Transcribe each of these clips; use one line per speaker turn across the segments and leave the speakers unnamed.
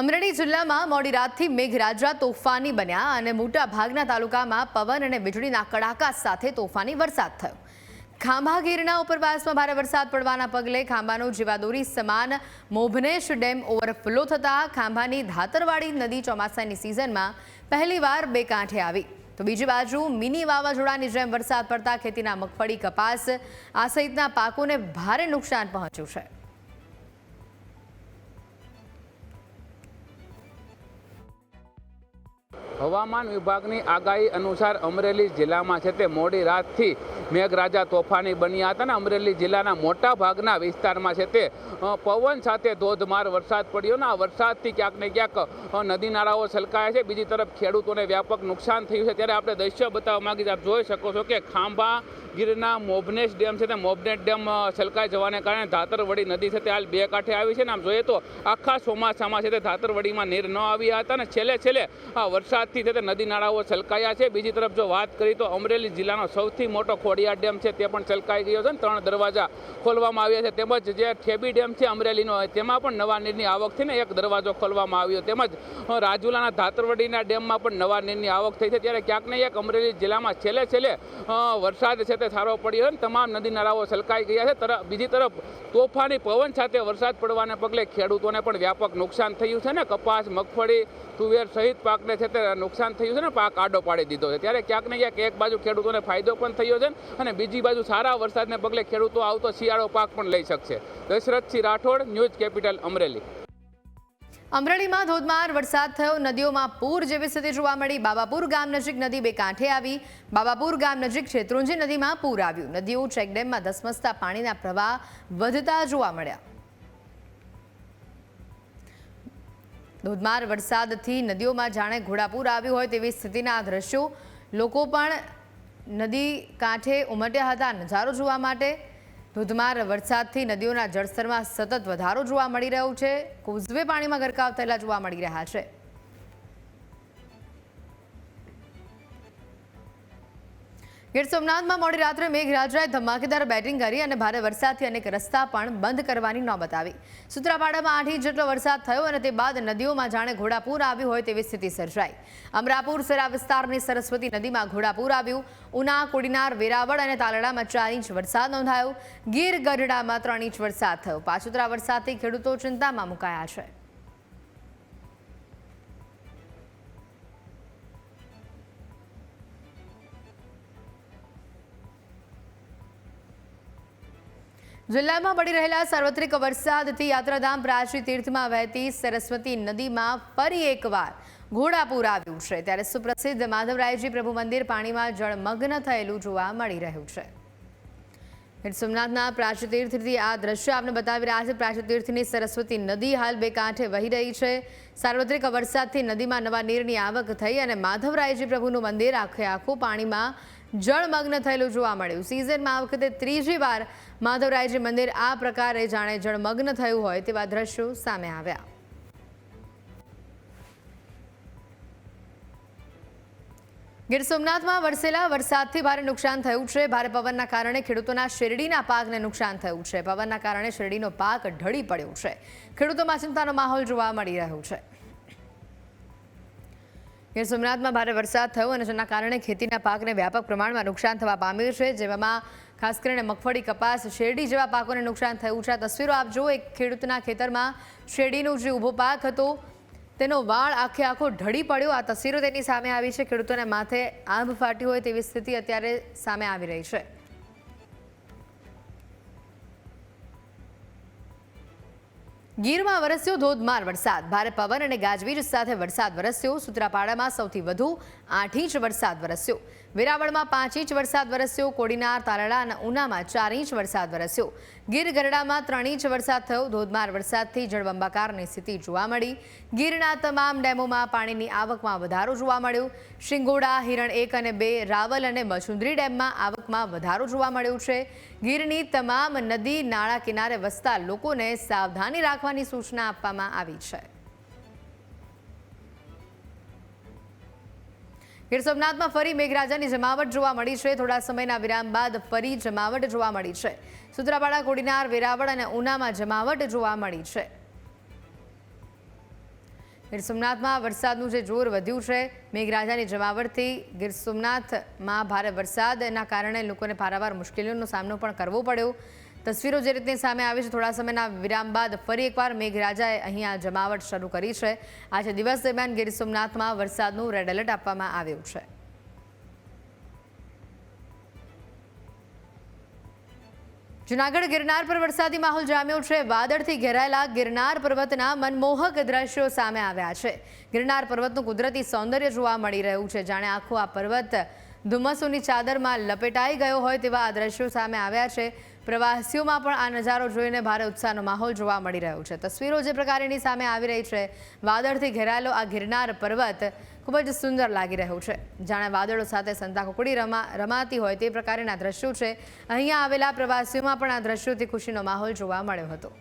અમરેલી જિલ્લામાં મોડી રાતથી મેઘરાજા તોફાની બન્યા અને મોટા ભાગના તાલુકામાં પવન અને વીજળીના કડાકા સાથે તોફાની વરસાદ થયો. ખાંભા ગીરના ઉપરવાસમાં ભારે વરસાદ પડવાના પગલે ખાંભાનો જીવાદોરી સમાન મોભનેશ ડેમ ઓવરફ્લો થતાં ખાંભાની ધાતરવાડી નદી ચોમાસાની સિઝનમાં પહેલીવાર બે કાંઠે આવી. તો બીજી બાજુ મિની વાવાઝોડાની જેમ વરસાદ પડતા ખેતીના મગફળી કપાસ આ સહિતના પાકોને ભારે નુકસાન પહોંચ્યું છે.
હવામાન વિભાગની આગાહી અનુસાર અમરેલી જિલ્લામાં છે તે મોડી રાતથી મેઘરાજા તોફાની બન્યા હતા અને અમરેલી જિલ્લાના મોટા ભાગના વિસ્તારમાં છે તે પવન સાથે ધોધમાર વરસાદ પડ્યો ને આ વરસાદથી ક્યાંક ને ક્યાંક નદી નાળાઓ છલકાયા છે. બીજી તરફ ખેડૂતોને વ્યાપક નુકસાન થયું છે. ત્યારે આપણે દ્રશ્ય બતાવવા માગીએ. આપ જોઈ શકો છો કે ખાંભા ગીરના મોભનેશ ડેમ છે તે મોભનેશ ડેમ છલકાઈ જવાને કારણે ધાતરવડી નદી છે તે હાલ બે કાંઠે આવી છે. ને આમ જોઈએ તો આખા ચોમાસામાં છે તે ધાતરવડીમાં નીર ન આવ્યા હતા અને છેલ્લે છેલ્લે આ વરસાદથી તે નદી નાળાઓ છલકાયા છે. બીજી તરફ જો વાત કરી તો અમરેલી જિલ્લાનો સૌથી મોટો ખોડિયાર ડેમ છે તે પણ છલકાઈ ગયો છે ને ત્રણ દરવાજા ખોલવામાં આવ્યા છે. તેમજ જે ઠેબી ડેમ છે અમરેલીનો, તેમાં પણ નવા નીરની આવકથી ને એક દરવાજો ખોલવામાં આવ્યો. તેમજ રાજુલાના ધાતરવડીના ડેમમાં પણ નવા નીરની આવક થઈ છે. ત્યારે ક્યાંક ને ક્યાંક અમરેલી જિલ્લામાં છેલ્લે છેલ્લે વરસાદ છે તે સારો પડ્યો છે તમામ નદી નાળાઓ છલકાઈ ગયા છે. તરફ, બીજી તરફ, તોફાની પવન સાથે વરસાદ પડવાને પગલે ખેડૂતોને પણ વ્યાપક નુકસાન થયું છે ને કપાસ, મગફળી, તુવેર સહિત પાકને છે તે નુકસાન થયું છે ને, પાક આડો પાડી દીધો છે. ત્યારે ક્યાંક ને ક્યાંક એક બાજુ ખેડૂતોને ફાયદો પણ થયો છે અને બીજી બાજુ સારા વરસાદને પગલે ખેડૂતો આવતો શિયાળો પાક પણ લઈ શકશે. Dashrathsinh Rathod, News Capital Amreli.
અમરેલીમાં ધોધમાર વરસાદ થયો. નદીઓમાં પૂર જેવી સ્થિતિ જોવા મળી. બાબાપુર ગામ નજીક નદી બે કાંઠે આવી. બાબાપુર ગામ નજીક શેત્રુંજી નદીમાં પૂર આવ્યું. નદીઓ ચેકડેમમાં ધસમસતા પાણીના પ્રવાહ વધતા જોવા મળ્યા. ધોધમાર વરસાદથી નદીઓમાં જાણે ઘોડાપૂર આવ્યું હોય તેવી સ્થિતિના આ દ્રશ્યો લોકો પણ નદી કાંઠે ઉમટ્યા હતા. નજારો જોવા માટે ધોધમાર વરસાદથી નદીઓના જળસ્તરમાં સતત વધારો જોવા મળી રહ્યો છે. કોઝવે પાણીમાં ગરકાવ થયેલા જોવા મળી રહ્યા છે. ગીર સોમનાથમાં મોડી રાત્રે મેઘરાજાએ ધમાકેદાર બેટિંગ કરી અને ભારે વરસાદથી અનેક રસ્તા પણ બંધ કરવાની નોબત આવી. સુત્રાપાડામાં આઠ ઇંચ જેટલો વરસાદ થયો અને તે બાદ નદીઓમાં જાણે ઘોડાપૂર આવ્યું હોય તેવી સ્થિતિ સર્જાઈ. અમરાપુર સરા વિસ્તારની સરસ્વતી નદીમાં ઘોડાપૂર આવ્યું. ઉના, કોડીનાર, વેરાવળ અને તાલડામાં ચાર ઇંચ વરસાદ નોંધાયો. ગીર ગઢડામાં ત્રણ ઇંચ વરસાદ થયો. પાછોતરા વરસાદથી ખેડૂતો ચિંતામાં મુકાયા છે. જિલ્લામાં પડી રહેલા સાર્વત્રિક વરસાદથી યાત્રાધામ પ્રાચી તીર્થમાં વહેતી સરસ્વતી નદીમાં ફરી એકવાર ઘોડાપૂર આવ્યું છે. ત્યારે સુપ્રસિદ્ધ માધવરાયજી પ્રભુ મંદિર પાણીમાં જળમગ્ન થયેલું જોવા મળી રહ્યું છે. ગીર સોમનાથના પ્રાચી તીર્થથી આ દ્રશ્ય આપને બતાવી રહ્યા છે. પ્રાચી તીર્થની સરસ્વતી નદી હાલ બે કાંઠે વહી રહી છે. સાર્વત્રિક વરસાદથી નદીમાં નવા નીરની આવક થઈ અને માધવરાયજી પ્રભુનું મંદિર આખે આખું પાણીમાં જળમગ્ન થયેલું જોવા મળ્યું. સિઝનમાં આ વખતે ત્રીજી વાર માધવરાયજી મંદિર આ પ્રકારે જાણે જળમગ્ન થયું હોય તેવા દ્રશ્યો સામે આવ્યા. ગીર સોમનાથમાં વરસેલા વરસાદથી ભારે નુકસાન થયું છે. ભારે પવનના કારણે ખેડૂતોના શેરડીના પાકને નુકસાન થયું છે. પવનના કારણે શેરડીનો પાક ઢળી પડ્યો છે. ખેડૂતોમાં ચિંતાનો માહોલ જોવા મળી રહ્યો છે. ગીર સોમનાથમાં ભારે વરસાદ થયો અને જેના કારણે ખેતીના પાકને વ્યાપક પ્રમાણમાં નુકસાન થવા પામ્યું છે. જેમાં ખાસ કરીને મગફળી, કપાસ, શેરડી જેવા પાકોને નુકસાન થયું છે. આ તસવીરો આપ જુઓ, એક ખેડૂતના ખેતરમાં શેરડીનો જે ઊભો પાક હતો તેનો વાળ આખે આખો ઢળી પડ્યો. આ તસવીરો તેની સામે આવી છે. ખેડૂતોને માથે આંબ ફાટી હોય તેવી સ્થિતિ અત્યારે સામે આવી રહી છે. ગીરમાં વરસ્યો ધોધમાર વરસાદ. ભારે પવન અને ગાજવીજ સાથે વરસાદ વરસ્યો. સુત્રાપાડામાં સૌથી વધુ આઠ ઇંચ વરસાદ વરસ્યો. વેરાવળમાં પાંચ ઇંચ વરસાદ વરસ્યો, કોડીનાર તાલાળા અને ઉનામાં ચાર ઇંચ વરસાદ વરસ્યો. ગીર ગરડામાં ત્રણ ઇંચ વરસાદ થયો. ધોધમાર વરસાદથી જળબંબાકારની સ્થિતિ જોવા મળી. ગીરના તમામ ડેમોમાં પાણીની આવકમાં વધારો જોવા મળ્યો. શિંગોડા, હિરણ એક અને બે, રાવલ અને મછુંદરી ડેમમાં આવકમાં વધારો જોવા મળ્યો છે. ગીરની તમામ નદી, નાળા કિનારે વસતા લોકોને સાવધાની રાખવાની સૂચના આપવામાં આવી છે. ગીર સોમનાથમાં ફરી મેઘરાજાની જમાવટ જોવા મળી છે. થોડા સમયના વિરામ બાદ ફરી જમાવટ જોવા મળી છે. સુત્રાપાડા, કોડીનાર, વેરાવળ અને ઉનામાં જમાવટ જોવા મળી છે. ગીર સોમનાથમાં વરસાદનું જે જોર વધ્યું છે, મેઘરાજાની જમાવટથી ગીર સોમનાથમાં ભારે વરસાદના કારણે લોકોને પારાવાર મુશ્કેલીઓનો સામનો પણ કરવો પડ્યો. તસવીરો જે રીતની સામે આવી છે, થોડા સમયના વિરામ બાદ ફરી એકવાર મેઘરાજાએ અહીંયા જમાવટ શરૂ કરી છે. આજે દિવસ દરમિયાન ગીર સોમનાથમાં વરસાદનું રેડ એલર્ટ આપવામાં આવ્યું છે. જુનાગઢ ગિરનાર પર વરસાદી માહોલ જામ્યો છે. વાદળથી ઘેરાયેલા ગિરનાર પર્વતના મનમોહક દ્રશ્યો સામે આવ્યા છે. ગિરનાર પર્વતનું કુદરતી સૌંદર્ય જોવા મળી રહ્યું છે. જાણે આખો આ પર્વત ધુમ્મસોની ચાદરમાં લપેટાઈ ગયો હોય તેવા આ દ્રશ્યો સામે આવ્યા છે. પ્રવાસીઓમાં પણ આ નજારો જોઈને ભારે ઉત્સાહનો માહોલ જોવા મળી રહ્યો છે. તસવીરો જે પ્રકારની સામે આવી રહી છે, વાદળથી ઘેરાયેલો આ ગિરનાર પર્વત ખૂબ જ સુંદર લાગી રહ્યું છે. જાણે વાદળો સાથે સંતા કુકડી રમા, રમાતી હોય તે પ્રકારના દ્રશ્યો છે. અહીંયા આવેલા પ્રવાસીઓમાં પણ આ દ્રશ્યોથી ખુશીનો માહોલ જોવા મળ્યો હતો.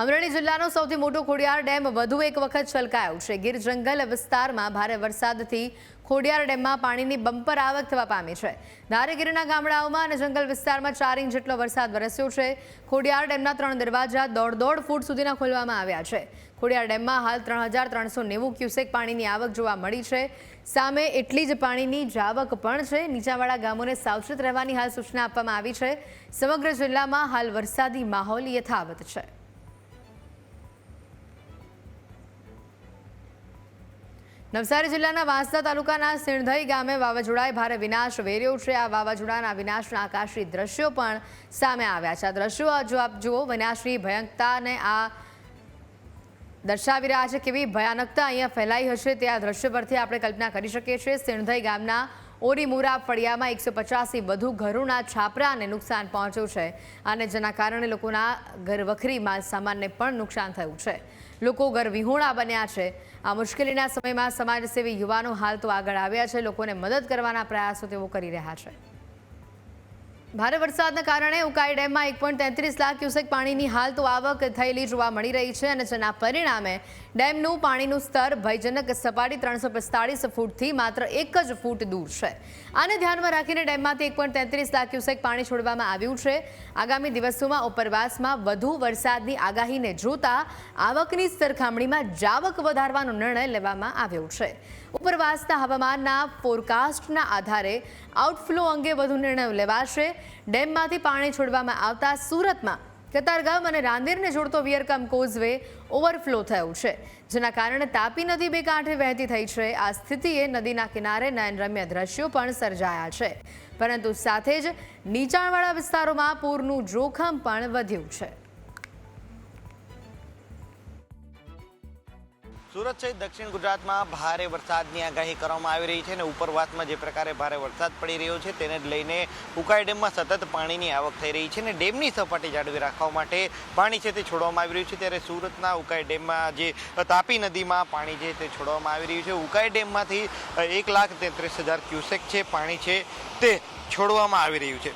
અમરેલી જિલ્લાનો સૌથી મોટો ખોડિયાર ડેમ વધુ એક વખત છલકાયો છે. ગીર જંગલ વિસ્તારમાં ભારે વરસાદથી ખોડિયાર ડેમમાં પાણીની બમ્પર આવક થવા પામી છે. ધારેગીરના ગામડાઓમાં અને જંગલ વિસ્તારમાં ચાર ઇંચ જેટલો વરસાદ વરસ્યો છે. ખોડિયાર ડેમના ત્રણ દરવાજા દોઢ દોઢ ફૂટ સુધીના ખોલવામાં આવ્યા છે. ખોડિયાર ડેમમાં હાલ ત્રણ હજાર ત્રણસો નેવું ક્યુસેક પાણીની આવક જોવા મળી છે. સામે એટલી જ પાણીની જાવક પણ છે. નીચાવાળા ગામોને સાવચેત રહેવાની હાલ સૂચના આપવામાં આવી છે. સમગ્ર જિલ્લામાં હાલ વરસાદી માહોલ યથાવત છે. નવસારી જિલ્લાના વાંસદા તાલુકાના સિણધઈ ગામે વાવાઝોડાએ ભારે વિનાશ વેર્યો છે. આ વાવાઝોડાના વિનાશના આકાશી દ્રશ્યો પણ સામે આવ્યા છે. આ દ્રશ્યો જો આપ જુઓ, વિનાશની ભયંકતાને આ દર્શાવી રહ્યા છે કેવી ભયાનકતા અહીંયા ફેલાઈ હશે તે આ દ્રશ્ય પરથી આપણે કલ્પના કરી શકીએ છીએ. સિણધઈ ગામના ઓરીમુરા ફળિયામાં એકસો પચાસથી વધુ ઘરોના છાપરાને નુકસાન પહોંચ્યું છે અને જેના કારણે લોકોના ઘર વખરી માલ સામાનને પણ નુકસાન થયું છે. લોકો ઘર વિહોણા બન્યા છે. આ મુશ્કેલીના સમયમાં સમાજસેવી યુવાનો હાલ તો આગળ આવ્યા છે. લોકોને મદદ કરવાના પ્રયાસો તેઓ કરી રહ્યા છે. ભારે વરસાદના કારણે ઉકાઈ ડેમમાં એક લાખ ક્યુસેક પાણીની હાલ તો આવક થયેલી જોવા મળી રહી છે અને જેના પરિણામે ડેમનું પાણીનું સ્તર ભયજનક સપાટી ત્રણસો પિસ્તાળીસ ફૂટથી માત્ર એક જ ફૂટ દૂર છે. આને ધ્યાનમાં રાખીને ડેમમાંથી એક પોઈન્ટ તેત્રીસ લાખ ક્યુસેક પાણી છોડવામાં આવ્યું છે. આગામી દિવસોમાં ઉપરવાસમાં વધુ વરસાદની આગાહીને જોતા આવકની સરખામણીમાં જાવક વધારવાનો નિર્ણય લેવામાં આવ્યો છે. ઉપરવાસના હવામાનના ફોરકાસ્ટના આધારે આઉટફ્લો અંગે વધુ નિર્ણયો લેવાશે. ડેમમાંથી પાણી છોડવામાં આવતા સુરતમાં કતારગામ અને રાંદેરને જોડતો વિયરકમ કોઝવે ઓવરફ્લો થયું છે. જેના કારણે તાપી નદી બે કાંઠે વહેતી થઈ છે. આ સ્થિતિએ નદીના કિનારે નયનરમ્ય દ્રશ્યો પણ સર્જાયા છે. પરંતુ સાથે જ નીચાણવાળા વિસ્તારોમાં પૂરનું જોખમ પણ વધ્યું છે.
સુરત સહિત દક્ષિણ ગુજરાતમાં ભારે વરસાદની આગાહી કરવામાં આવી રહી છે અને ઉપરવાસમાં જે પ્રકારે ભારે વરસાદ પડી રહ્યો છે તેને લઈને ઉકાઈ ડેમમાં સતત પાણીની આવક થઈ રહી છે અને ડેમની સપાટી જાળવી રાખવા માટે પાણી છે તે છોડવામાં આવી રહ્યું છે. ત્યારે સુરતના ઉકાઈ ડેમમાં જે તાપી નદીમાં પાણી છે તે છોડવામાં આવી રહ્યું છે. ઉકાઈ ડેમમાંથી એક લાખ તેત્રીસ હજાર ક્યુસેક છે પાણી છે તે છોડવામાં આવી રહ્યું છે.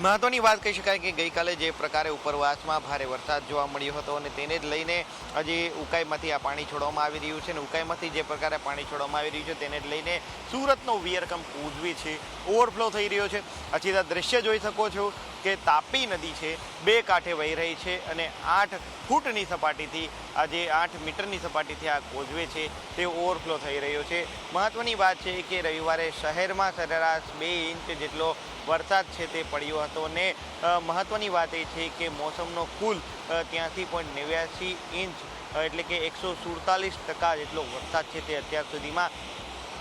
મહત્વની વાત કહી શકાય કે ગઈકાલે જે પ્રકારે ઉપરવાસમાં ભારે વરસાદ જોવા મળ્યો હતો અને તેને જ લઈને હજી ઉકાઈમાંથી આ પાણી છોડવામાં આવી રહ્યું છે અને ઉકાઈમાંથી જે પ્રકારે પાણી છોડવામાં આવી રહ્યું છે તેને જ લઈને સુરતનો વિયરકમ ઉજવી છે. ઓવરફ્લો થઈ રહ્યો છે. સીધા દ્રશ્ય જોઈ શકો છો. કે તાપી નદી છે, બે કાંઠે વહી રહી છે અને આઠ ફૂટની સપાટીથી આ જે આઠ મીટરની સપાટીથી આ કોઝવે છે, તે ઓવરફ્લો થઈ રહ્યો છે. મહત્વની વાત છે કે રવિવારે શહેરમાં સરેરાશ બે ઇંચ જેટલો વરસાદ છે તે પડ્યો હતો અને મહત્ત્વની વાત એ છે કે મોસમનો કુલ ત્યાંથી પોઈન્ટ નેવ્યાસી ઇંચ એટલે કે એકસો સુડતાલીસ ટકા જેટલો વરસાદ છે તે અત્યાર સુધીમાં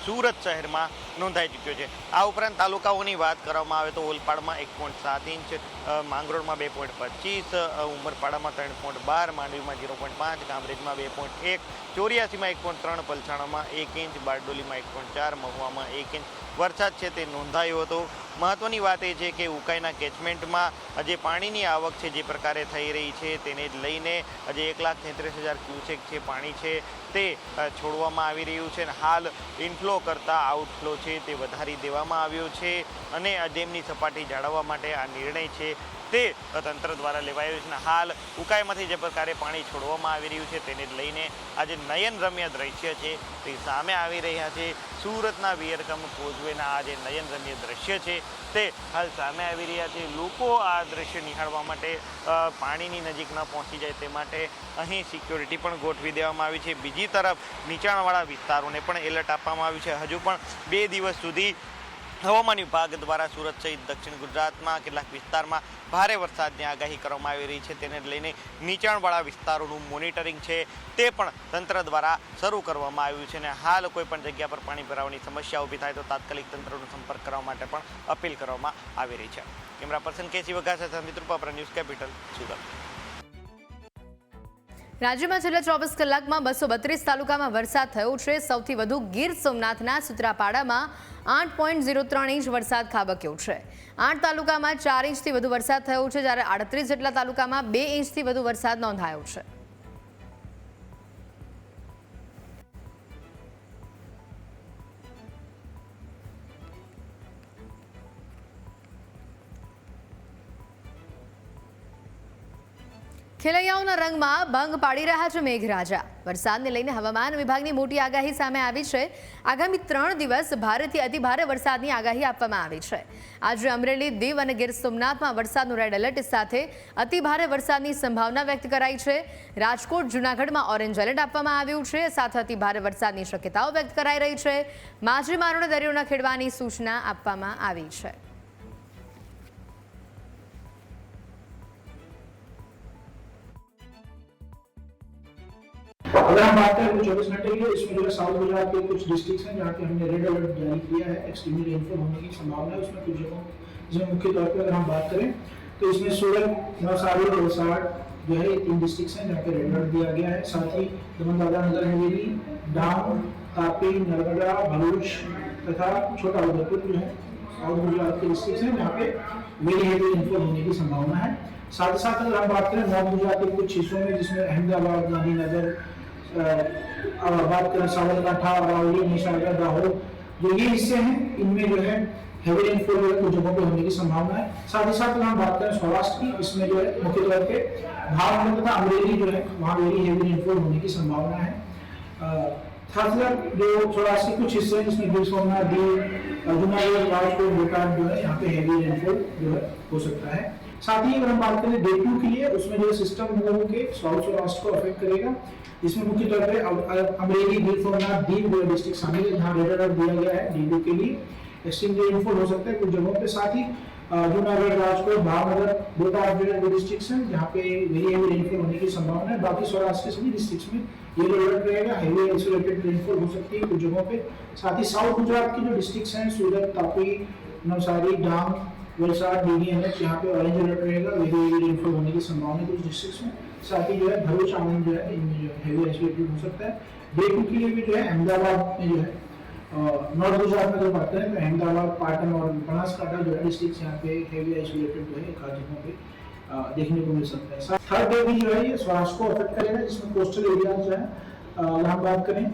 સુરત શહેરમાં નોંધાઈ ચૂક્યો છે. આ ઉપરાંત તાલુકાઓની વાત કરવામાં આવે તો ઓલપાડમાં એક પોઈન્ટ સાત ઇંચ માંગરોળમાં બે પોઈન્ટ પચીસ ઉમરપાડામાં ત્રણ પોઈન્ટ બાર, માંડવીમાં ઝીરો પોઈન્ટ પાંચ કામરેજમાં બે પોઈન્ટ એક, ચોર્યાસીમાં એક પોઈન્ટ ત્રણ, પલસાણામાં એક ઇંચ, બારડોલીમાં એક પોઈન્ટ ચાર, મહુવામાં એક ઇંચ. વરસાદ છે તે નોંધાયો હતો. મહત્ત્વની વાત એ છે કે ઉકાઈના કેચમેન્ટમાં જે પાણીની આવક છે જે પ્રકારે થઈ રહી છે તેને લઈને જે એક લાખ તેત્રીસ હજાર ક્યુસેક છે પાણી છે તે છોડવામાં આવી રહ્યું છે અને હાલ ઇનફ્લો કરતાં આઉટફ્લો છે તે વધારી દેવામાં આવ્યો છે અને ડેમની સપાટી જાળવવા માટે આ નિર્ણય છે તે તંત્ર દ્વારા લેવાયું છે અને હાલ ઉકાઈમાંથી જે પ્રકારે પાણી છોડવામાં આવી રહ્યું છે તેને લઈને આજે નયનરમ્ય દ્રશ્ય છે. તે સામે આવી રહ્યા છે. સુરતના વિયરકમ કોઝવેના આ જે નયનરમ્ય દ્રશ્ય છે તે હાલ સામે આવી રહ્યા છે. લોકો આ દ્રશ્ય નિહાળવા માટે પાણીની નજીક ન પહોંચી જાય તે માટે અહીં સિક્યોરિટી પણ ગોઠવી દેવામાં આવી છે. બીજી તરફ નીચાણવાળા વિસ્તારોને પણ એલર્ટ આપવામાં આવ્યું છે. હજુ પણ બે દિવસ સુધી હવામાન વિભાગ દ્વારા સુરત સહિત દક્ષિણ ગુજરાતમાં કેટલાક વિસ્તારમાં ભારે વરસાદની આગાહી કરવામાં આવી રહી છે. તેને લઈને નીચાણવાળા વિસ્તારોનું મોનિટરિંગ છે. તે પણ તંત્ર દ્વારા શરૂ કરવામાં આવ્યું છે અને હાલ કોઈપણ જગ્યા પર પાણી ભરાવાની સમસ્યા ઊભી થાય તો તાત્કાલિક તંત્રનો સંપર્ક કરવા માટે પણ અપીલ કરવામાં આવી રહી છે. કેમેરા પર્સન કેસી વઘા સાથે મિત્રુપા ન્યૂઝ કેપિટલ સુરત.
રાજ્યમાં છેલ્લા ચોવીસ કલાકમાં બસો બત્રીસ તાલુકામાં વરસાદ થયો છે. સૌથી વધુ ગીર સોમનાથના સુત્રાપાડામાં આઠ પોઈન્ટ ઝીરો ત્રણ ઇંચ વરસાદ ખાબક્યો છે. આઠ તાલુકામાં ચાર ઇંચથી વધુ વરસાદ થયો છે, જ્યારે આડત્રીસ જેટલા તાલુકામાં બે ઇંચથી વધુ વરસાદ નોંધાયો છે. ખેલૈયાઓના રંગમાં ભંગ પાડી રહ્યા છે મેઘરાજા. વરસાદને લઈને હવામાન વિભાગની મોટી આગાહી સામે આવી છે. આગામી ત્રણ દિવસ ભારેથી અતિભારે વરસાદની આગાહી આપવામાં આવી છે. આજે અમરેલી દીવ અને ગીર સોમનાથમાં વરસાદનું રેડ એલર્ટ સાથે અતિભારે વરસાદની સંભાવના વ્યક્ત કરાઈ છે. રાજકોટ, જૂનાગઢમાં ઓરેન્જ એલર્ટ આપવામાં આવ્યું છે. સાથે અતિભારે વરસાદની શક્યતાઓ વ્યક્ત કરાઈ રહી છે. માછીમારોને દરિયો ન ખેડવાની સૂચના આપવામાં આવી છે.
अगर हम बात करें चौबीस घंटे की इसमें जो है साउथ गुजरात के कुछ डिस्ट्रिक्ट हैं जहाँ पे हमने रेड अलर्ट जारी किया है एक्सट्रीमली रेनफॉल होने की संभावना है उसमें कुछ जगहों, जिसमें मुख्य तौर पर अगर हम बात करें तो इसमें सूरत नवसारी वलसाड़ जो है तीन डिस्ट्रिक्ट हैं जहाँ पे रेड अलर्ट दिया गया है। साथ ही दमन दादरा नगर हवेली, डांग, तापी नर्मदा भरूच तथा छोटा उदयपुर जो है, साउथ गुजरात के डिस्ट्रिक्ट हैं जहाँ पे वेरी हेवी रेनफॉल होने की संभावना है। साथ ही साथ अगर हम बात करें, नॉर्थ गुजरात के कुछ हिस्सों में, जिसमें अहमदाबाद, गांधीनगर अब बात करें साबरकांठा अरावली निशागर दाहोद जो ये हिस्से हैं, इनमें जो है हेवी रेनफॉल जो कुछ जगहों पे होने की संभावना है। साथ ही साथ हम बात करें सौराष्ट्र की, इसमें जो है मुख्य तौर पे भावनगर तथा अमरेली जो है, वहाँ वेरी हेवी रेनफॉल होने की संभावना है। साथ जो सौराष्ट्र के कुछ हिस्से हैं, जिसमें गिर सोमनाथ दीव जूनागढ़ राजकोट बोटाद जो है, यहाँ पे हेवी रेनफॉल जो है हो सकता है। साथ ही अगर हम बात करें डे टू के लिए, उसमें जो सिस्टम लोगों के साउथ सौराष्ट्र को अफेक्ट करेगा, इसमें मुख्य तौर पे अम- अ- अमरेली सोमनाथ दीव जो डिस्ट्रिक्ट शामिल है जहाँ रेड अलर्ट दिया गया है डे टू के लिए। एक्सट्रीम रेनफॉल हो सकता है कुछ जगहों पे साथ ही जूनागढ़ राजकोट, भावनगर, बोटाद जो है डिस्ट्रिक्ट हैं, जहाँ पे वेरी हेवी रेनफॉल होने की संभावना है। बाकी सौराष्ट्र के सभी डिस्ट्रिक्ट में येलो अलर्ट रहेगा हेवी आइसोलेटेड रेनफॉल हो सकती है कुछ जगहों पे। साथ ही साउथ गुजरात के जो डिस्ट्रिक्ट हैं, सूरत, तापी, नवसारी, डांग वलसाड़ डीडीएनएच यहाँ पे ऑरेंज अलर्ट रहेगा वेरी रेनफॉल होने की संभावना कुछ डिस्ट्रिक्ट्स में। साथ ही जो है, भरूच आनंद जो है, इनमें जो हेवी आइसोलेटेड हो सकता है। डे टू के लिए भी जो है, अहमदाबाद में जो है नॉर्थ गुजरात में अगर बात करें तो अहमदाबाद पाटन और बनासकांठा जो है डिस्ट्रिक्ट यहाँ पे हेवी आइसोलेटेड जो है एक आध जगहों देखने को मिल सकता है। साथ थर्ड डे भी जो है, ये सौराष्ट्र को अफेक्ट करेगा, जिसमें कोस्टल एरियाज़ जो है हम बात करें।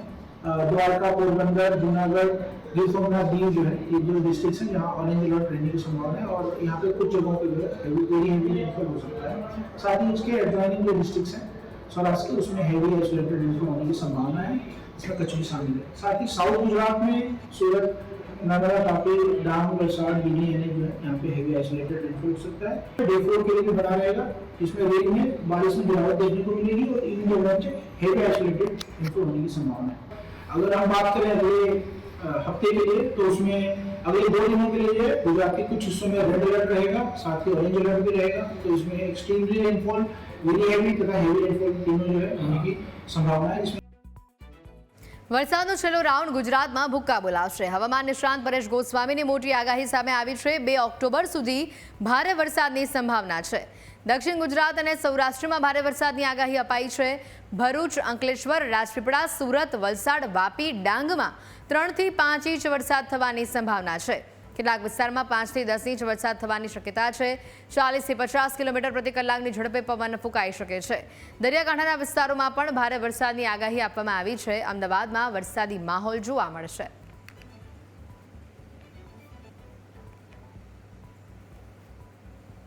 द्वारका, पोरबंदर, जूनागढ़ गिर सोमनाथ दीव जो है, ये जो डिस्ट्रिक्ट हैं जहाँ ऑरेंज अलर्ट रहने की संभावना है और यहाँ पे कुछ जगहों पे जो है हेवी वेरी हेवी रेनफॉल हो सकता है। साथ ही इसके एडजॉइनिंग जो डिस्ट्रिक्ट्स हैं सौराष्ट्र के उसमें हेवी आइसोलेटेड रेनफॉल होने की संभावना है, इसमें कच्छ भी शामिल है। साथ ही साउथ गुजरात में सूरत नर्मदा तापी, डांग वलसाड़ गिनी एनए जो है, यहाँ पे हेवी आइसोलेटेड रेनफॉल हो सकता है। डे फोर के लिए भी बना रहेगा इसमें रेन में बारिश में गिरावट देखने को मिलेगी और इन जगहों पे हेवी आइसोलेटेड रेनफॉल होने की संभावना है। अगर हम बात करें अगले अ, हफ्ते के लिए तो उसमें अगले दो दिनों के लिए जो है गुजरात के कुछ हिस्सों में रेड अलर्ट रहेगा साथ ही ऑरेंज अलर्ट भी रहेगा तो इसमें एक्सट्रीमली रेनफॉल वेरी हेवी तथा हेवी रेनफॉल तीनों जो है होने की संभावना है इसमें
વરસાદનો છેલ્લો રાઉન્ડ ગુજરાતમાં ભૂક્કા બોલાવશે હવામાન નિષ્ણાંત પરેશ ગોસ્વામીની મોટી આગાહી સામે આવી છે બે ઓક્ટોબર સુધી ભારે વરસાદની સંભાવના છે દક્ષિણ ગુજરાત અને સૌરાષ્ટ્રમાં ભારે વરસાદની આગાહી અપાઈ છે. ભરૂચ, અંકલેશ્વર, રાજપીપળા, સુરત, વલસાડ, વાપી, ડાંગમાં ત્રણથી પાંચ ઇંચ વરસાદ થવાની સંભાવના છે. કેટલાક વિસ્તારમાં પાંચથી દસ ઇંચ વરસાદ થવાની શક્યતા છે. ચાલીસથી પચાસ કિલોમીટર પ્રતિ કલાકની ઝડપે પવન ફૂંકાઈ શકે છે. દરિયાકાંઠાના વિસ્તારોમાં પણ ભારે વરસાદની આગાહી આપવામાં આવી છે. અમદાવાદમાં વરસાદી માહોલ જોવા મળશે.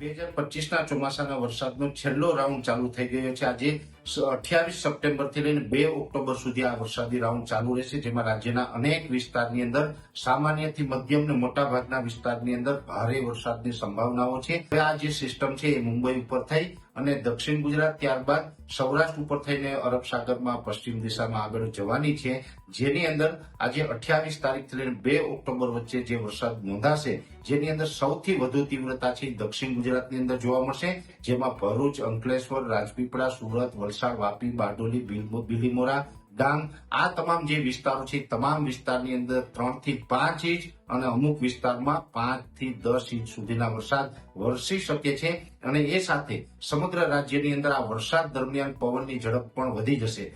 બે હજાર પચીસના ચોમાસાના વરસાદનો છેલ્લો રાઉન્ડ ચાલુ થઈ ગયો છે. આજે અઠ્યાવીસ સપ્ટેમ્બરથી લઈને બે ઓક્ટોબર સુધી આ વરસાદી રાઉન્ડ ચાલુ રહેશે, જેમાં રાજ્યના અનેક વિસ્તારની અંદર, સામાન્યથી મધ્યમ ને મોટાભાગના વિસ્તારની અંદર ભારે વરસાદની સંભાવનાઓ છે. આ જે સિસ્ટમ છે એ મુંબઈ ઉપર થઈ અને દક્ષિણ ગુજરાત ત્યારબાદ સૌરાષ્ટ્ર ઉપર થઈને અરબ સાગરમાં પશ્ચિમ દિશામાં આગળ જવાની છે. જેની અંદર આજે અઠ્યાવીસ તારીખથી લઈને બે ઓક્ટોબર વચ્ચે જે વરસાદ નોંધાશે, જેની અંદર સૌથી વધુ તીવ્રતા છે દક્ષિણ ગુજરાતની અંદર જોવા મળશે, જેમાં ભરૂચ, અંકલેશ્વર, રાજપીપળા, સુરત, વલસાડ વાપી, બારડોલી બિલીમોરા, ડાંગ. આ તમામ જે વિસ્તારો છે તમામ વિસ્તારની અંદર ત્રણથી પાંચ ઇંચ અને અમુક વિસ્તારમાં પાંચથી દસ ઇંચ સુધીના વરસાદ વરસી શકે છે. અને એ સાથે સમગ્ર રાજ્યની અંદર આ વરસાદ દરમિયાન પવનની ઝડપ પણ વધી જશે.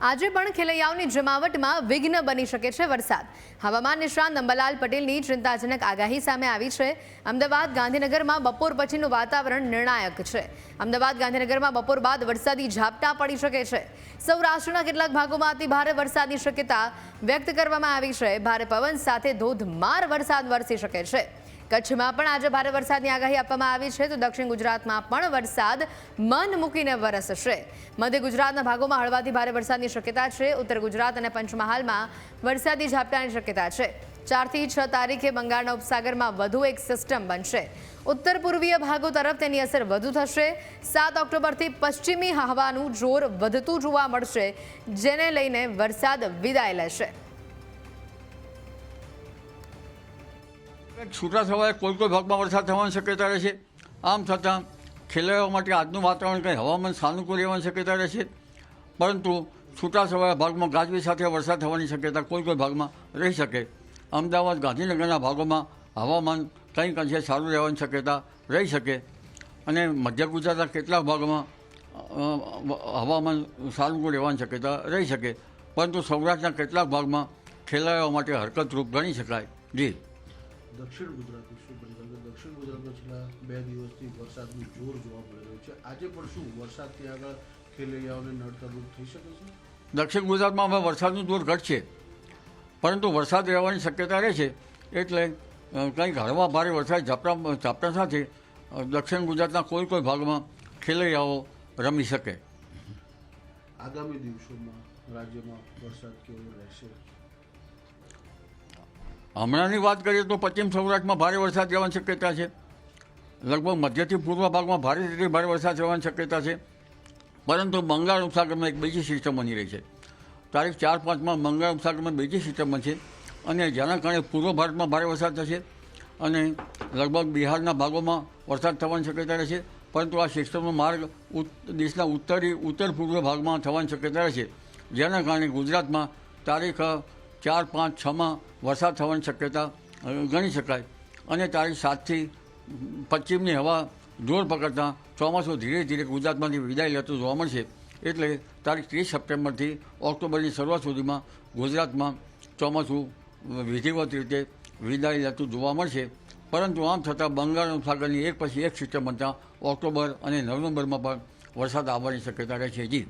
આજે પણ ખેલૈયાઓની જમાવટમાં વિઘ્ન બની શકે છે વરસાદ. હવામાન નિષ્ણાંત અંબાલાલ પટેલની ચિંતાજનક આગાહી સામે આવી છે. અમદાવાદ ગાંધીનગરમાં બપોર પછીનું વાતાવરણ નિર્ણાયક છે. અમદાવાદ ગાંધીનગરમાં બપોર બાદ વરસાદી ઝાપટા પડી શકે છે. સૌરાષ્ટ્રના કેટલાક ભાગોમાં અતિ ભારે વરસાદની શક્યતા વ્યક્ત કરવામાં આવી છે. ભારે પવન સાથે ધોધમાર વરસાદ વરસી શકે છે. કચ્છમાં પણ આજે ભારે વરસાદની આગાહી આપવામાં આવી છે. તો દક્ષિણ ગુજરાતમાં પણ વરસાદ મન મૂકીને વરસશે. મધ્ય ગુજરાતના ભાગોમાં હળવાથી ભારે વરસાદની શક્યતા છે. ઉત્તર ગુજરાત અને પંચમહાલમાં વરસાદી ઝાપટાની શક્યતા છે. ચારથી છ તારીખે બંગાળના ઉપસાગરમાં વધુ એક સિસ્ટમ બનશે. ઉત્તર પૂર્વીય ભાગો તરફ તેની અસર વધુ થશે. સાત ઓક્ટોબરથી પશ્ચિમી હવાનું જોર વધતું જોવા મળશે, જેને લઈને વરસાદ વિદાય લેશે.
છૂટા છવાય કોઈ કોઈ ભાગમાં વરસાદ થવાની શક્યતા રહેશે આમ છતાં ખેલૈયાઓ માટે આજનું વાતાવરણ કંઈ હવામાન સાનુકૂળ રહેવાની શક્યતા રહેશે પરંતુ છૂટા છવાયા ભાગમાં ગાજવી સાથે વરસાદ થવાની શક્યતા કોઈ કોઈ ભાગમાં રહી શકે. અમદાવાદ, ગાંધીનગરના ભાગોમાં હવામાન કંઈક અંશે સારું રહેવાની શક્યતા રહી શકે. અને મધ્ય ગુજરાતના કેટલાક ભાગોમાં હવામાન સાનુકૂળ રહેવાની શક્યતા રહી શકે. પરંતુ સૌરાષ્ટ્રના કેટલાક ભાગમાં ખેલાડીઓ માટે હરકતરૂપ ગણી શકાય. જી.
દક્ષિણ ગુજરાતનું શું બની છે દક્ષિણ ગુજરાતમાં છેલ્લા બે દિવસથી વરસાદનું જોર જોવા મળી રહ્યું છે. આજે પણ શું વરસાદ ત્યાં આગળ ખેલૈયાઓને નડતરરૂપ થઈ શકે છે?
દક્ષિણ ગુજરાતમાં હવે વરસાદનું જોર ઘટશે પરંતુ વરસાદ રહેવાની શક્યતા રહે છે. એટલે કંઈક હળવા ભારે વરસાદ ઝાપટા ઝાપટા સાથે દક્ષિણ ગુજરાતના કોઈ કોઈ ભાગમાં ખેલૈયાઓ રમી શકે.
આગામી દિવસોમાં રાજ્યમાં વરસાદ કેવો રહેશે?
હમણાંની વાત કરીએ તો પશ્ચિમ સૌરાષ્ટ્રમાં ભારે વરસાદ રહેવાની શક્યતા છે. લગભગ મધ્યથી પૂર્વ ભાગમાં ભારેથી ભારે વરસાદ રહેવાની શક્યતા છે. પરંતુ બંગાળ ઉપસાગરમાં એક બીજી સિસ્ટમ બની રહી છે. તારીખ ચાર પાંચમાં બંગાળ ઉપસાગરમાં બીજી સિસ્ટમ બનશે અને જેના કારણે પૂર્વ ભારતમાં ભારે વરસાદ થશે અને લગભગ બિહારના ભાગોમાં વરસાદ થવાની શક્યતા રહેશે. પરંતુ આ સિસ્ટમનો માર્ગ દેશના ઉત્તરી, ઉત્તર પૂર્વ ભાગમાં થવાની શક્યતા રહેશે. જેના કારણે ગુજરાતમાં તારીખ ચાર, પાંચ છમાં વરસાદ થવાની શક્યતા ગણી શકાય. અને તારીખ સાતથી પશ્ચિમની હવા જોર પકડતા ચોમાસું ધીરે ધીરે ગુજરાતમાંથી વિદાય લેતું જોવા મળશે. એટલે તારીખ ત્રીસ સપ્ટેમ્બરથી ઓક્ટોબરની શરૂઆત સુધીમાં ગુજરાતમાં ચોમાસું વિધિવત રીતે વિદાય લેતું જોવા મળશે. પરંતુ આમ છતાં બંગાળ ઉપસાગરની એક પછી એક સિસ્ટમ બનતા ઓક્ટોબર અને નવેમ્બરમાં પણ વરસાદ આવવાની શક્યતા રહે છે જી.